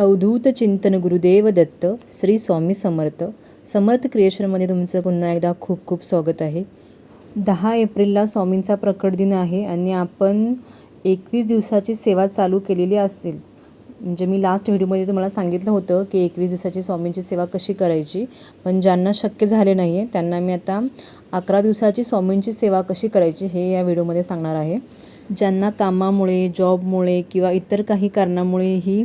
अवधूत चिंतन गुरुदेव दत्त श्री स्वामी समर्थ. समर्थ क्रिएशनमध्ये तुमचं पुन्हा एकदा खूप खूप स्वागत आहे. दहा एप्रिलला स्वामींचा प्रकट दिन आहे आणि आपण एकवीस दिवसाची सेवा चालू केलेली असेल. म्हणजे मी लास्ट व्हिडिओमध्ये तुम्हाला सांगितलं होतं की एकवीस दिवसाची स्वामींची सेवा कशी करायची पण ज्यांना शक्य झाले नाही आहे त्यांना मी आता अकरा दिवसाची स्वामींची सेवा कशी करायची हे या व्हिडिओमध्ये सांगणार आहे. ज्यांना कामामुळे जॉबमुळे किंवा इतर काही कारणामुळे ही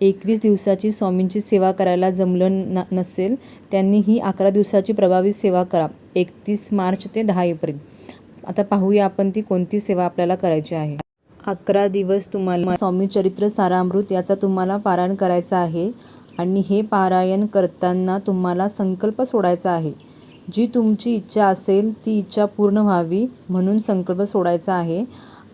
एकवीस दिवसाची स्वामींची सेवा करायला जमलं न नसेल त्यांनी ही अकरा दिवसाची प्रभावी सेवा करा. एकतीस मार्च ते दहा एप्रिल. आता पाहूया आपण ती कोणती सेवा आपल्याला करायची आहे. अकरा दिवस तुम्हाला स्वामी चरित्र सारामृत याचा तुम्हाला पारायण करायचा आहे आणि हे पारायण करताना तुम्हाला संकल्प सोडायचा आहे. जी तुमची इच्छा असेल ती इच्छा पूर्ण व्हावी म्हणून संकल्प सोडायचा आहे.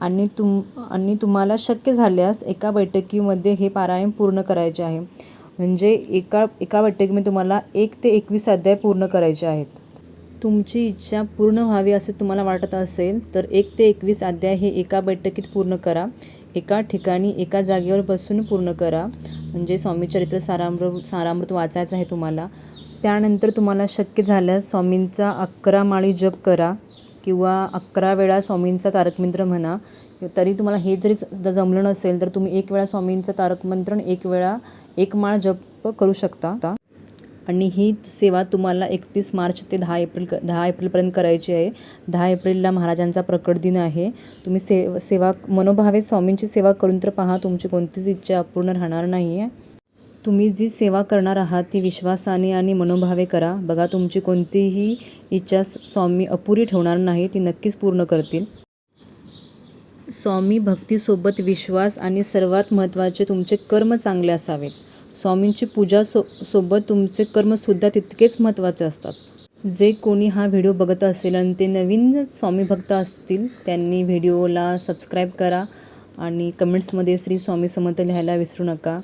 आणि तुम आणि तुम्हाला शक्य झाल्यास एका बैठकीमध्ये हे पारायण पूर्ण करायचे आहे. म्हणजे एका एका बैठकीमध्ये तुम्हाला एक ते एकवीस अध्याय पूर्ण करायचे आहेत. तुमची इच्छा पूर्ण व्हावी असे तुम्हाला वाटत असेल तर एक ते एकवीस अध्याय हे एका बैठकीत पूर्ण करा. एका ठिकाणी एका जागेवर बसून पूर्ण करा. म्हणजे स्वामी चरित्र सारामृत सारामृत वाचायचं आहे तुम्हाला. त्यानंतर तुम्हाला शक्य झाल्यास स्वामींचा अकरा माळी जप करा. किंवा अकरा वेळा स्वामींचा तारकमंत्र म्हणा तरी तुम्हाला हे जरी जमलं नसेल तर तुम्ही एक वेळा स्वामींचं तारकमंत्र एक वेळा एक माळ जप करू शकता. आणि ही सेवा तुम्हाला एकतीस मार्च ते दहा एप्रिल क दहा एप्रिलपर्यंत करायची आहे. दहा एप्रिलला महाराजांचा प्रकट दिन आहे. तुम्ही से सेवा मनोभावे स्वामींची सेवा करून तर पहा तुमची कोणतीच इच्छा अपूर्ण राहणार नाही आहे तुम्ही जी सेवा करणार आहात ती विश्वासाने आणि मनोभावे करा. बघा तुमची कोणतीही इच्छा स्वामी अपुरी ठेवणार नाही ती नक्कीच पूर्ण करतील. स्वामी भक्तीसोबत विश्वास आणि सर्वात महत्त्वाचे तुमचे कर्म चांगले असावेत. स्वामींची पूजा सो सोबत तुमचे कर्मसुद्धा तितकेच महत्त्वाचे असतात. जे कोणी हा व्हिडिओ बघत असेल आणि ते नवीन स्वामी भक्त असतील त्यांनी व्हिडिओला सबस्क्राईब करा आणि कमेंट्समध्ये श्री स्वामी समर्थ लिहायला विसरू नका.